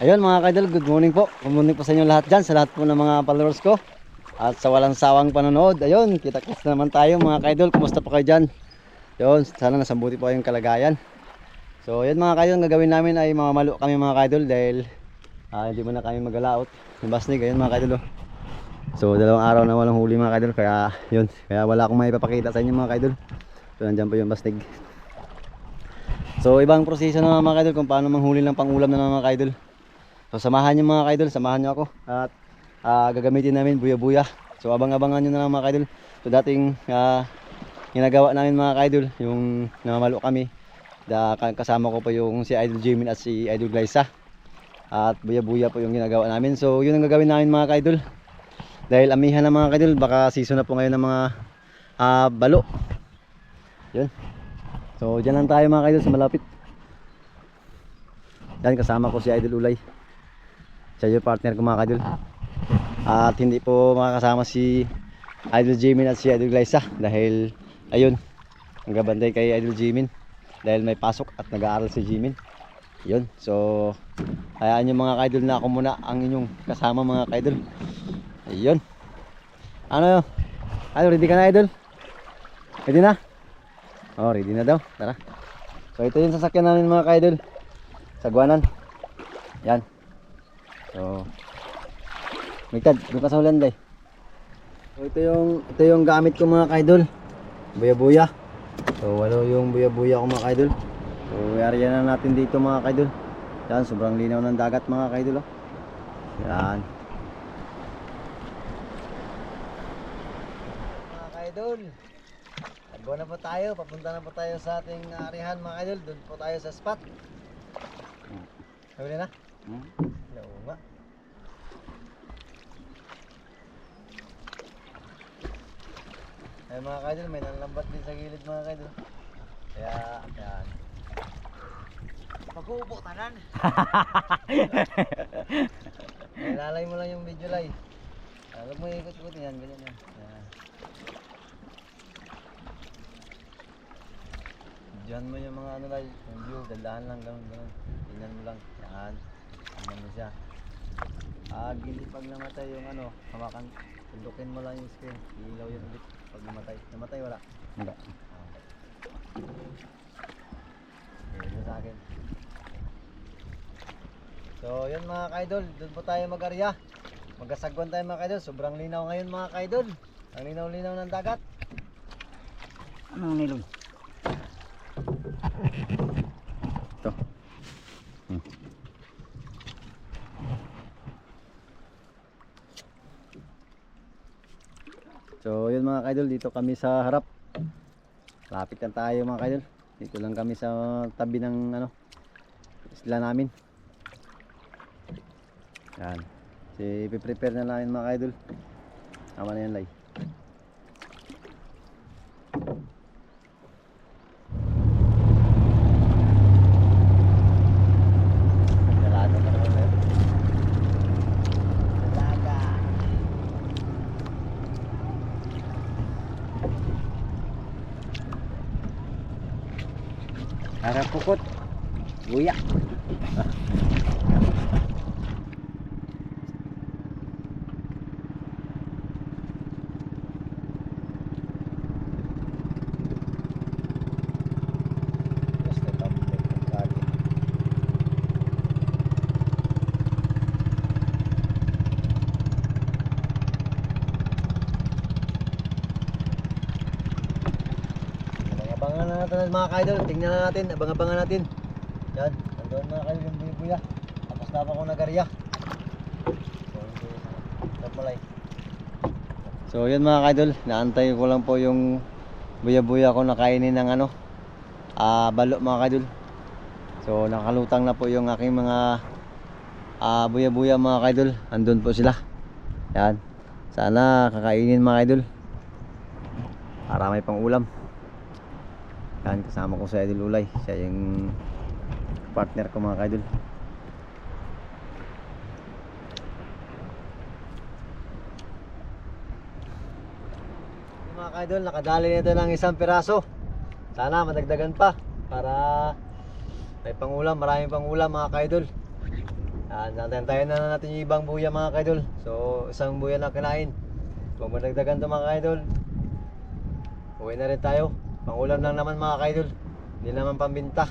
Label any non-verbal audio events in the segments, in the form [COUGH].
Ayun mga kaidol, good morning po. Good morning po sa inyo lahat dyan, sa lahat po ng mga followers ko. At sa walang sawang panonood, ayun, kita-kits na naman tayo mga kaidol. Kumusta po kayo dyan? Ayun, sana nasambuti po kayong kalagayan. So ayun mga kaidol, ang gagawin namin ay mamamalo kami mga kaidol dahil ah, hindi mo na kami magalaot. Yung basnig, ayun mga kaidol. oh. So dalawang araw na walang huli mga kaidol, kaya yun, kaya wala akong maipapakita sa inyo mga kaidol. So nandyan po yung basnig. So ibang proseso na mga kaidol kung paano manghuli ng pangulam na mga kaidol. So samahan niyo mga kaidol, samahan niyo ako at ah, gagamitin namin buya-buya. So abang-abangan niyo na lang mga kaidol. So dating ah, ginagawa namin mga kaidol, yung namamalo kami. Da, ka- kasama ko po yung si Idol Jimin at si Idol Glyza. At buya-buya po yung ginagawa namin. So yun ang gagawin namin mga kaidol. Dahil amihan na mga kaidol, baka season na po ngayon ng mga ah, balo. Yun. So dyan lang tayo mga kaidol sa malapit. Yan kasama ko si Idol Ulay. Siya yung partner ko mga kadol. At hindi po makakasama si Idol Jimin at si Idol Glyza dahil ayun, nagbabantay kay Idol Jimin dahil may pasok at nag-aaral si Jimin. Yun. So, hayaan nyo mga kaidol na ako muna ang inyong kasama mga kaidol. Ayun. Ano yun? Ano, ready ka na idol? Ready na? Oh, ready na daw. Tara. So, ito yung sasakyan namin mga kaidol. Sagwanan. Yan. So, Migtad, doon ka sa Holanda eh. So, ito yung, ito yung gamit ko mga kaidol. Buya-buya. So, ano yung buya-buya ko mga kaidol. So, area na natin dito mga kaidol. Yan, sobrang linaw ng dagat mga kaidol. Oh. Yan. Mga kaidol. Nagbo na po tayo. Papunta na po tayo sa ating arihan mga kaidol. Doon po tayo sa spot. Sabi na? Hmm? Nga. Ay mga kaidol, may nanlambat din sa gilid mga kaidol. Kaya, yan. Pag-uupo tanan. [LAUGHS] Ilalay mo lang yung video lay. Ah, Huwag mo ikot-ikot yan, ganyan yan. Yan. Diyan mo yung mga ano lay, yung view, dandahan lang, ganun, ganun. Tingnan mo lang, yan. Mo siya. Ah, gili pag namatay yung ano, hawakan, tundukin mo lang yung screen. Ilaw yun ulit pag namatay. Namatay wala. Hindi. Okay, yun sa akin. So, yun mga kaidol, doon po tayo mag-arya. Magkasagwan tayo mga kaidol. Sobrang linaw ngayon mga kaidol. Ang linaw-linaw ng dagat. Anong nilong? So, yun mga kaidol, dito kami sa harap. Lapit lang tayo mga kaidol. Dito lang kami sa tabi ng ano, isla namin. Yan. Si prepare na namin mga kaidol. Tama na yan, Lai. Dalaga pa naman na yun. Dalaga. Harap pukot. Abang-abangan na natin mga kaidol. Tingnan na natin. Abang-abangan natin. Yan. Nandoon mga kaidol yung buya-buya. Tapos na pa ako nagarya. So, yun mga kaidol. Naantay ko lang po yung buya-buya ko na kainin ng ano. Ah, balo mga kaidol. So, nakalutang na po yung aking mga ah, buya-buya mga kaidol. Andun po sila. Yan. Sana kakainin mga kaidol. Para may pang ulam. Yan, kasama ko sa Idol Ulay. Siya yung partner ko mga kaidol. Mga kaidol, nakadali nito ng isang piraso. Sana madagdagan pa para may pangulam, maraming pangulam mga kaidol. Yan, nantayin na natin yung ibang buya mga kaidol. So, isang buya na kinain. Kung madagdagan to mga kaidol, uwi na rin tayo. Pangulam lang naman mga kaidol. Hindi naman pambinta.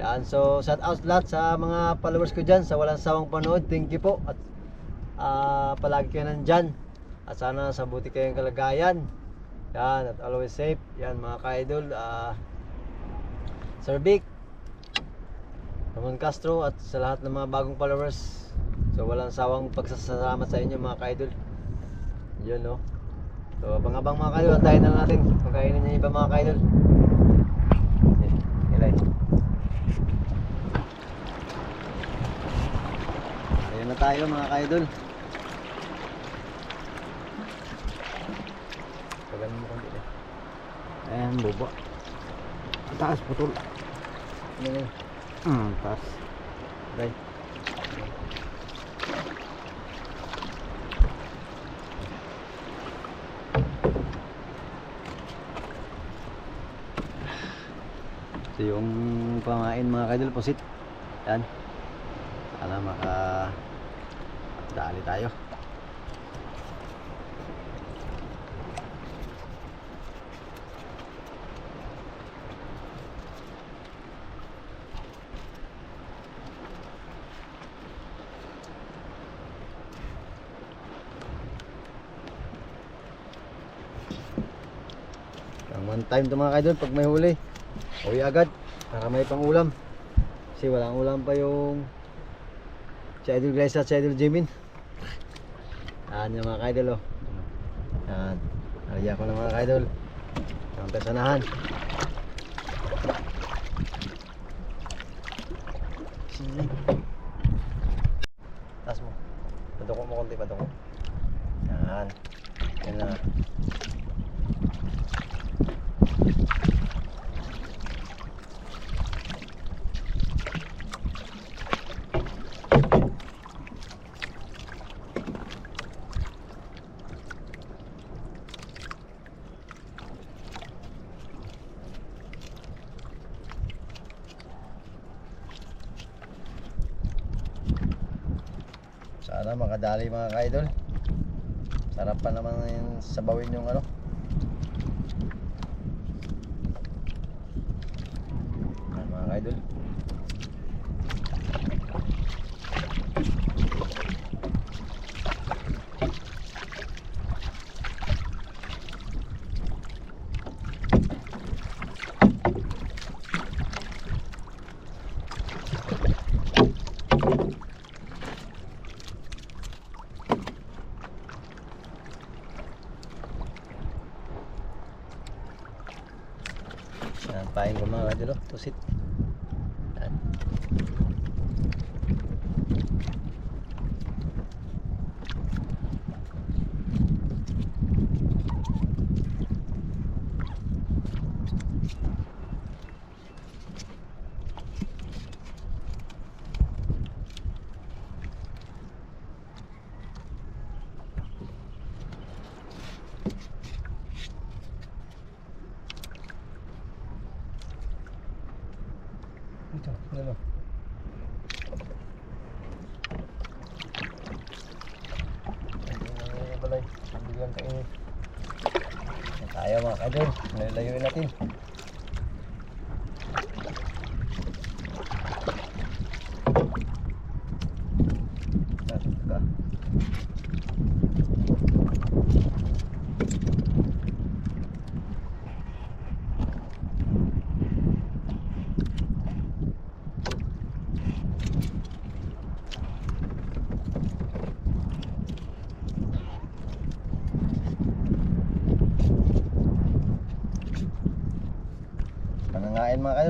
Yan, so shout out lahat sa mga followers ko dyan sa walang sawang panood. Thank you po. At ah, palagi kayo nandyan. At sana sa buti kayong kalagayan. Yan, at always safe. Yan mga ka-idol. ah Sir Vic, Ramon Castro at sa lahat ng mga bagong followers. So walang sawang pagsasalamat sa inyo mga ka-idol. Yun no. So abang-abang mga ka-idol, antayin na lang natin kung kainin niya iba mga ka-idol. Ilay. Ayun na tayo mga ka-idol. Pagano mo konti eh. Ayan, bubo. Taas, putol. Ano yun? Hmm, taas. Right. So yung pamain mga kaidol pusit. Yan. Sana maka dali tayo. One time to mga kaidol pag may huli. Uwi agad para may pang ulam. Kasi walang ulam pa yung si Idol Grace at si Idol Jimin. Yan yung mga kaidol oh. Yan. Alaya ko na mga kaidol. Ang persanahan. Sige. Taas mo. Paduko mo konti, paduko. Yan. Yan na. Sana makadali mga ka-idol. Sarap pa naman yung sabawin yung ano. Yan mga ka-idol. Yan, paing ko mga ka-idol. oh. Pusit. Yan. Ito, ano? Ay, balay. Bigyan kainit. Yan kadol. Lalayuin natin. Nasaan ka?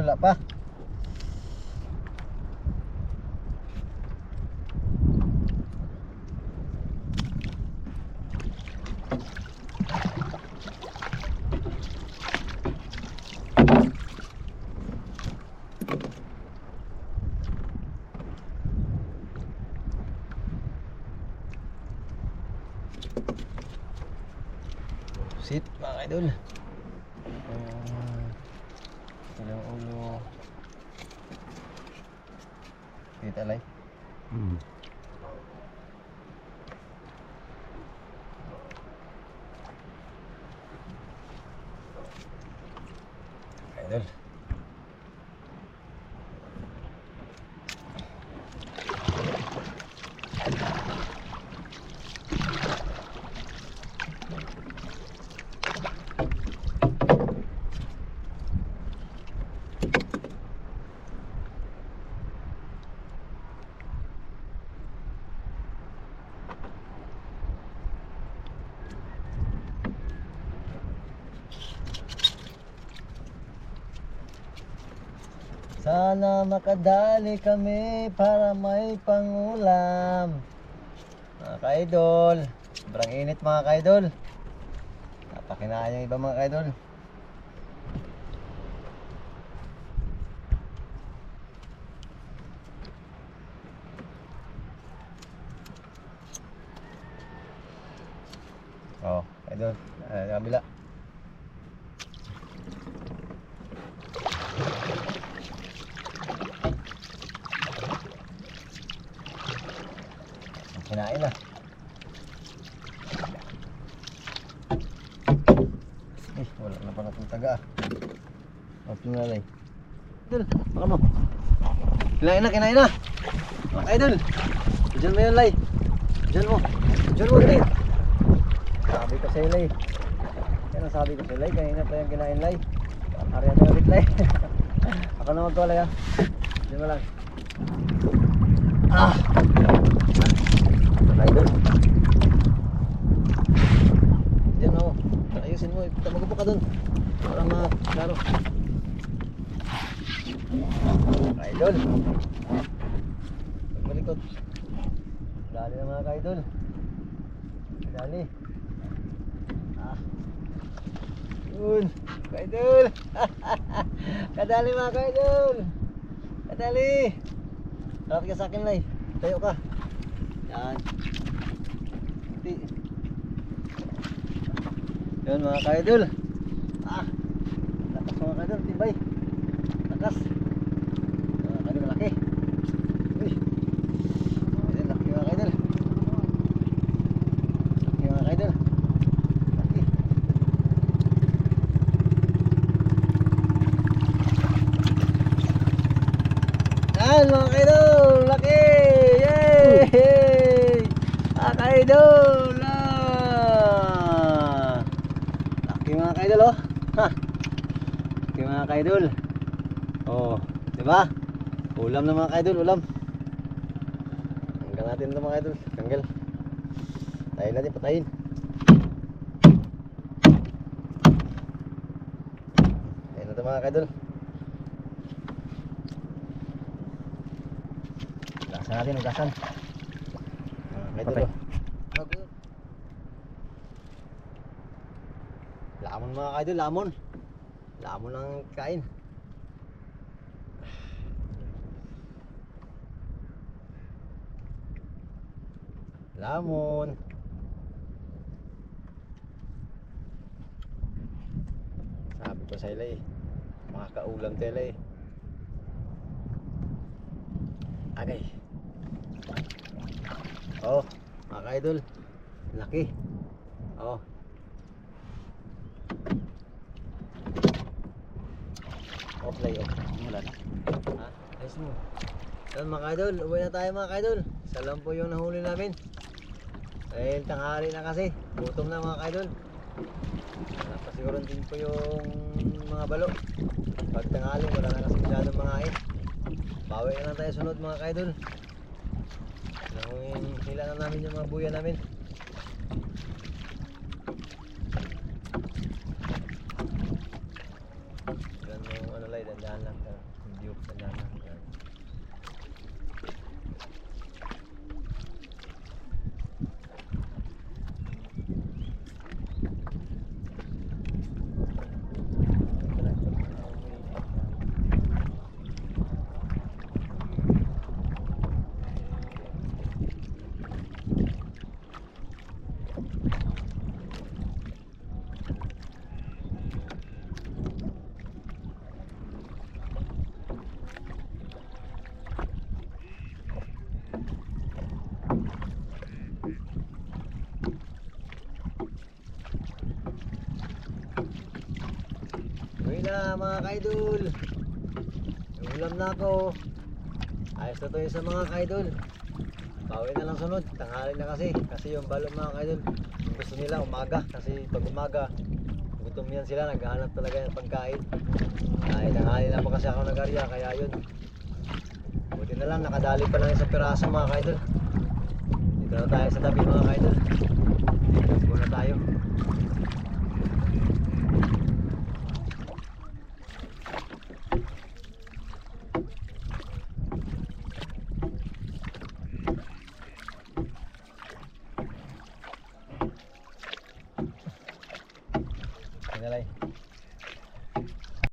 Kadol, wala pa. Sit mga idol. Ito yung ulo. Kita lay. Mm. Idol. Sana makadali kami para may pangulam. Mga kaidol, sobrang init mga kaidol. Napakinain yung iba mga kaidol. Oh, kaidol. Eh, kabila. Kinain na. Eh, wala na pa natong taga. Opo na lang. Idol, baka mo. Kinain na, kinain na. Mga idol. Diyan mo yun, Lay. Diyan mo. Diyan mo, Lay. Sabi ko sa'yo, Lay. Yan ang sabi ko sa'yo, Lay. Kanina pa yung kinain, Lay. Ariyan na ulit, Lay. [LAUGHS] Ako na magkawalay, ha. Diyan mo lang. Ah! Mga idol. Diyan ako. Ayusin mo. Tamago ka dun. Para ma-klaro. Mga idol. Pagbalikot. Dali na mga ka-idol. Dali. Ah. Yun. Ka-idol. [LAUGHS] Kadali mga ka-idol. Kadali. Harap ka sa akin, Lay. Tayo ka. Yan. Di. Yan mga ka-idol. Ah. Lakas mga ka-idol. Tibay. Lakas. Mga ka-idol malaki. Uy. Ayan, laki mga ka-idol. Laki mga ka-idol. Laki. Yan mga ka-idol. Laki. Yay! Mga ka-idol. Ah. Laki mga ka-idol oh. Ha. Laki mga ka-idol. Oh, di ba? Ulam na mga ka-idol, ulam. Tanggal natin ito mga ka-idol. Tanggal. Tayin natin, patayin. Tayin na ito mga ka-idol. Ugasan natin, ugasan. Ka-idol. Patay. oh. Lamon mga ka-idol, lamon. Lamon ang kain. Lamon. Sabi ko sa ila eh. Makakaulam tela eh. Agay. Oh, mga ka-idol. Laki. Oh. Offline off. Wala na. Ha? Ayos mo. Yan mga kaidol, uwi na tayo mga kaidol. Isa po yung nahuli namin. Dahil tanghali na kasi. Gutom na mga kaidol. Napasiguran din po yung mga balo. Pag tanghali, wala na kasi masyadong mga ain. Bawi na lang tayo sunod mga kaidol. Na namin yung mga buya namin. Yan yung ano lang, dandahan lang. Hindi yung dandahan lang. Na mga kaidol. Ulam na ako. Ayos na to yung sa mga kaidol. Bawi na lang sunod. Tanghali na kasi. Kasi yung balong mga kaidol. Gusto nila umaga. Kasi pag umaga, gutom yan sila. Naghahanap talaga ng pagkain. Ay, tanghali na pa kasi ako nag-arya. Kaya yun. Buti na lang. Nakadali pa lang isang piraso mga kaidol. Dito na tayo sa tabi mga kaidol. Muna tayo.